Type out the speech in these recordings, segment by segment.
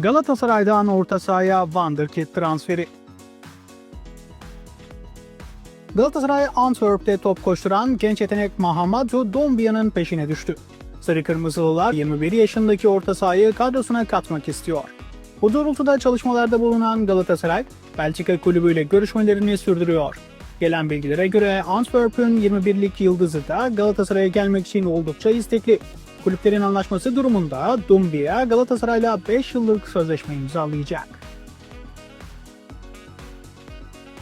Galatasaray'dan orta sahaya Wonderkid transferi. Galatasaray Antwerp'te top koşturan genç yetenek Mahamadou Dombia'nın peşine düştü. Sarı Kırmızılılar 21 yaşındaki orta sahayı kadrosuna katmak istiyor. Bu doğrultuda çalışmalarda bulunan Galatasaray, Belçika kulübüyle görüşmelerini sürdürüyor. Gelen bilgilere göre Antwerp'ün 21'lik yıldızı da Galatasaray'a gelmek için oldukça istekli. Kulüplerin anlaşması durumunda Dumbia Galatasaray'la 5 yıllık sözleşme imzalayacak.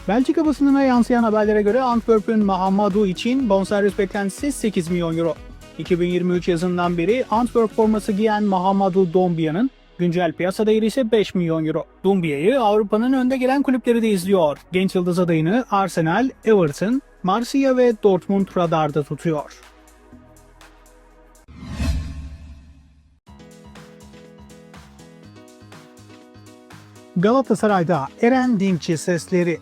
Belçika basınına yansıyan haberlere göre Antwerp'ün Mahamadou için bonservis beklentisi 8 milyon euro. 2023 yazından beri Antwerp forması giyen Mahamadou Dombia'nın güncel piyasa değeri ise 5 milyon euro. Dombia'yı Avrupa'nın önde gelen kulüpleri de izliyor. Genç yıldız adayını Arsenal, Everton, Marsilya ve Dortmund radarda tutuyor. Galatasaray'da Eren Dinkçi sesleri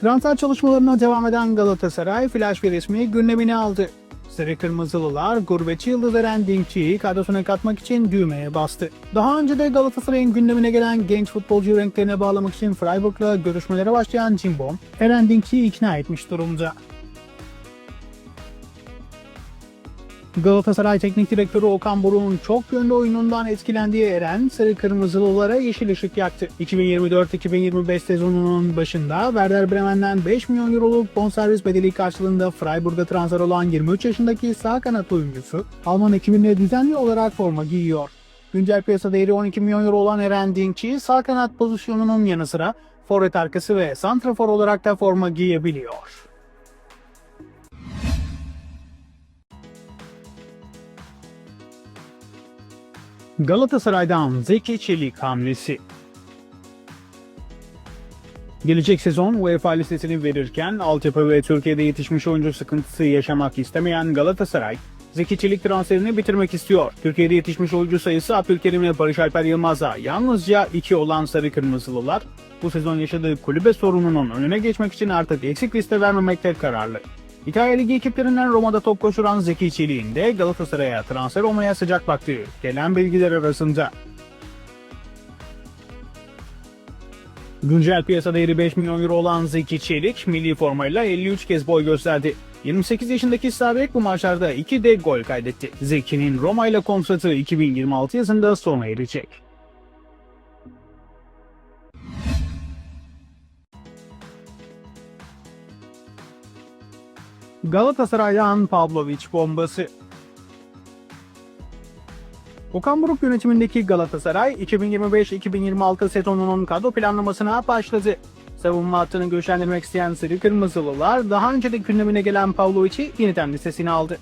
Transfer çalışmalarına devam eden Galatasaray flash bir resmi gündemine aldı. Sarı Kırmızılılar gurbetçi yıldız Eren Dinkçi'yi kadrosuna katmak için düğmeye bastı. Daha önce de Galatasaray'ın gündemine gelen genç futbolcu renklerine bağlamak için Freiburg'la görüşmelere başlayan Cimbom, Eren Dinkçi'yi ikna etmiş durumda. Galatasaray Teknik Direktörü Okan Buruk'un çok yönlü oyunundan etkilendiği Eren, Sarı Kırmızılılara yeşil ışık yaktı. 2024-2025 sezonunun başında Werder Bremen'den 5 milyon euroluk bonservis bedeli karşılığında Freiburg'a transfer olan 23 yaşındaki sağ kanat oyuncusu, Alman ekibinde düzenli olarak forma giyiyor. Güncel piyasa değeri 12 milyon euro olan Eren Dinkçi, sağ kanat pozisyonunun yanı sıra forvet arkası ve santrafor olarak da forma giyebiliyor. Galatasaray'dan Zeki Çelik hamlesi. Gelecek sezon UEFA listesini verirken altyapı ve Türkiye'de yetişmiş oyuncu sıkıntısı yaşamak istemeyen Galatasaray, Zeki Çelik transferini bitirmek istiyor. Türkiye'de yetişmiş oyuncu sayısı Abdülkerim ve Barış Alper Yılmaz'a yalnızca 2 olan Sarı Kırmızılılar, bu sezon yaşadığı kulübe sorununun önüne geçmek için artık eksik liste vermemekte kararlı. İtalya Ligi ekiplerinden Roma'da top koşuran Zeki Çelik'in de Galatasaray'a transfer olmaya sıcak baktığı gelen bilgiler arasında. Güncel piyasa değeri 5 milyon euro olan Zeki Çelik, milli formayla 53 kez boy gösterdi. 28 yaşındaki Sabek bu maçlarda 2 de gol kaydetti. Zeki'nin Roma ile kontratı 2026 yazında sona erecek. Galatasaray'dan Pavlovic bombası. Okan Buruk yönetimindeki Galatasaray 2025-2026 sezonunun kadro planlamasına başladı. Savunma hattını güçlendirmek isteyen Sarı Kırmızılılar daha önce de gündemine gelen Pavlovic'i yeniden listesine aldı.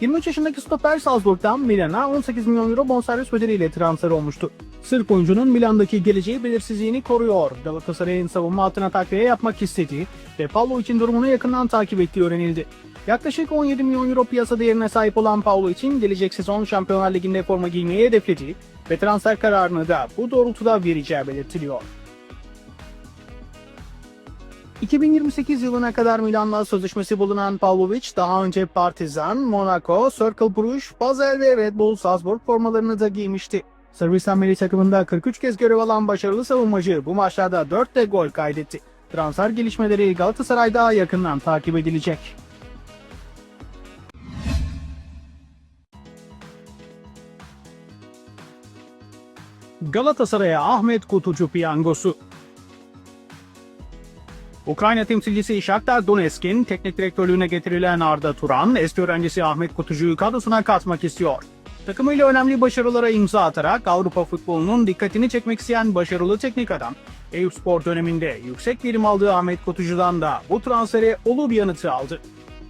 23 yaşındaki stoper Salzburg'dan Milan'a 18 milyon euro bonservis bedeliyle transfer olmuştu. Sırp oyuncunun Milan'daki geleceği belirsizliğini koruyor. Galatasaray'ın savunma hattına takviye yapmak istediği ve Pavlovic'in durumunu yakından takip ettiği öğrenildi. Yaklaşık 17 milyon euro piyasa değerine sahip olan Paulo için gelecek sezon Şampiyonlar Ligi'nde forma giymeyi hedeflediği ve transfer kararını da bu doğrultuda vereceği belirtiliyor. 2028 yılına kadar Milan'la sözleşmesi bulunan Pavlovic daha önce Partizan, Monaco, Cercle Bruges, Basel ve Red Bull Salzburg formalarını da giymişti. Sırbistan milli takımında 43 kez görev alan başarılı savunmacı bu maçlarda 4 de gol kaydetti. Transfer gelişmeleri Galatasaray'da yakından takip edilecek. Galatasaray'a Ahmet Kutucu piyangosu. Ukrayna temsilcisi Shakhtar Donetsk'in teknik direktörlüğüne getirilen Arda Turan, eski öğrencisi Ahmet Kutucu'yu kadrosuna katmak istiyor. Takımıyla önemli başarılara imza atarak Avrupa futbolunun dikkatini çekmek isteyen başarılı teknik adam, Eyüpspor döneminde yüksek verim aldığı Ahmet Kutucu'dan da bu transfere olur yanıtı aldı.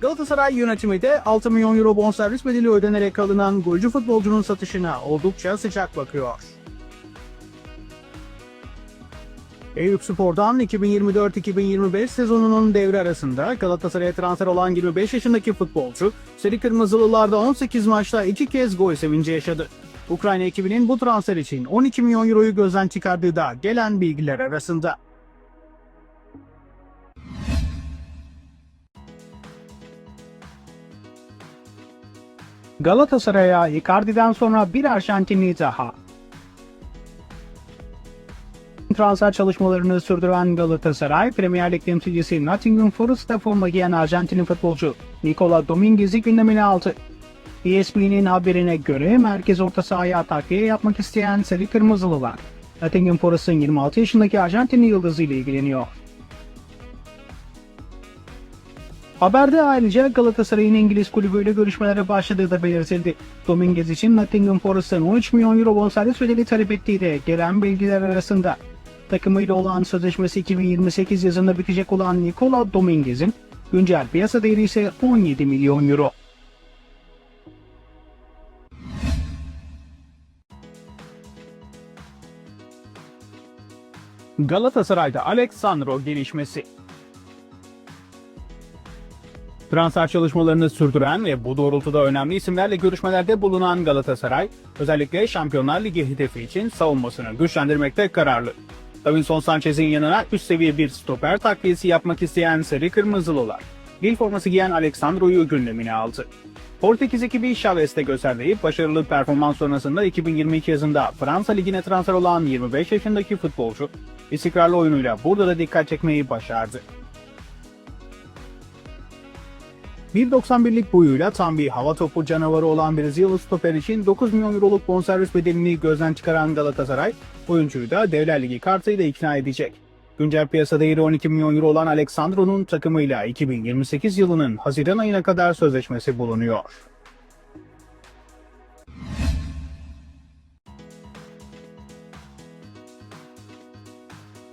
Galatasaray yönetimi de 6 milyon euro bonservis bedeli ödenerek alınan golcü futbolcunun satışına oldukça sıcak bakıyor. Eyüpspor'dan 2024-2025 sezonunun devre arasında Galatasaray'a transfer olan 25 yaşındaki futbolcu, Sarı Kırmızılılarda 18 maçta 2 kez gol sevinci yaşadı. Ukrayna ekibinin bu transfer için 12 milyon euroyu gözden çıkardığı da gelen bilgiler arasında. Galatasaray'a Icardi'den sonra bir Arjantinli daha. Transfer çalışmalarını sürdüren Galatasaray, Premier Lig temsilcisi Nottingham Forest'ta forma giyen Arjantinli futbolcu Nicola Dominguez'i gündemine aldı. ESPN'in haberine göre merkez orta sahaya takviye yapmak isteyen Sarı Kırmızılılar, Nottingham Forest'ın 26 yaşındaki Arjantinli yıldızı ile ilgileniyor. Haberde ayrıca Galatasaray'ın İngiliz kulübüyle görüşmelere başladığı da belirtildi. Dominguez için Nottingham Forest'ın 13 milyon euro bonservis bedeli talep ettiği de gelen bilgiler arasında. Takımıyla olan sözleşmesi 2028 yazında bitecek olan Nicola Dominguez'in güncel piyasa değeri ise 17 milyon euro. Galatasaray'da Alexandro gelişmesi. Transfer çalışmalarını sürdüren ve bu doğrultuda önemli isimlerle görüşmelerde bulunan Galatasaray, özellikle Şampiyonlar Ligi hedefi için savunmasını güçlendirmekte kararlı. Davinson Sanchez'in yanına üst seviye bir stoper takviyesi yapmak isteyen Sarı Kırmızılılar, Lille forması giyen Alexandro'yu gündemine aldı. Portekiz ekibi Chavez'te gösterdiği başarılı performans sonrasında 2022 yazında Fransa Ligi'ne transfer olan 25 yaşındaki futbolcu, istikrarlı oyunuyla burada da dikkat çekmeyi başardı. 1.91'lik boyuyla tam bir hava topu canavarı olan Brezilyalı stoper için 9 milyon euroluk bonservis bedelini gözden çıkaran Galatasaray, oyuncuyu da Devler Ligi kartıyla ikna edecek. Güncel piyasa değeri 12 milyon euro olan Alexandro'nun takımıyla 2028 yılının Haziran ayına kadar sözleşmesi bulunuyor.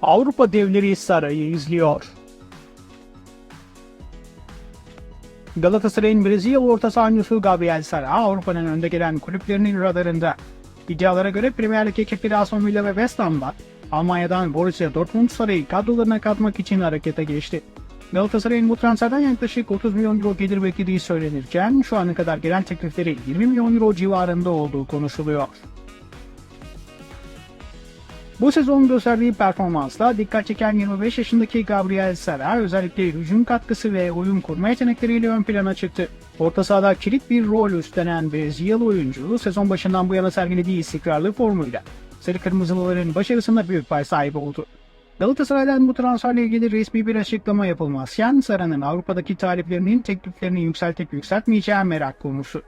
Avrupa devleri sarayı izliyor. Galatasaray'ın Brezilya orta sahancısı Gabriel Sara Avrupa'nın önde gelen kulüplerinin radarında. İddialara göre Premier Lig ekipleri Aston Villa ve West Ham'la Almanya'dan Borussia Dortmund Saray'ı kadrolarına katmak için harekete geçti. Galatasaray'ın bu transferden yaklaşık 30 milyon euro gelir beklediği söylenirken şu ana kadar gelen teklifleri 20 milyon euro civarında olduğu konuşuluyor. Bu sezon gösterdiği performansla dikkat çeken 25 yaşındaki Gabriel Sara özellikle hücum katkısı ve oyun kurma yetenekleriyle ön plana çıktı. Orta sahada kilit bir rol üstlenen Brezilyalı oyuncu sezon başından bu yana sergilediği istikrarlı formuyla Sarı Kırmızılıların başarısında büyük pay sahibi oldu. Galatasaray'dan bu transferle ilgili resmi bir açıklama yapılmazken Sara'nın Avrupa'daki taliplerinin tekliflerini yükseltip yükseltmeyeceği merak konusu.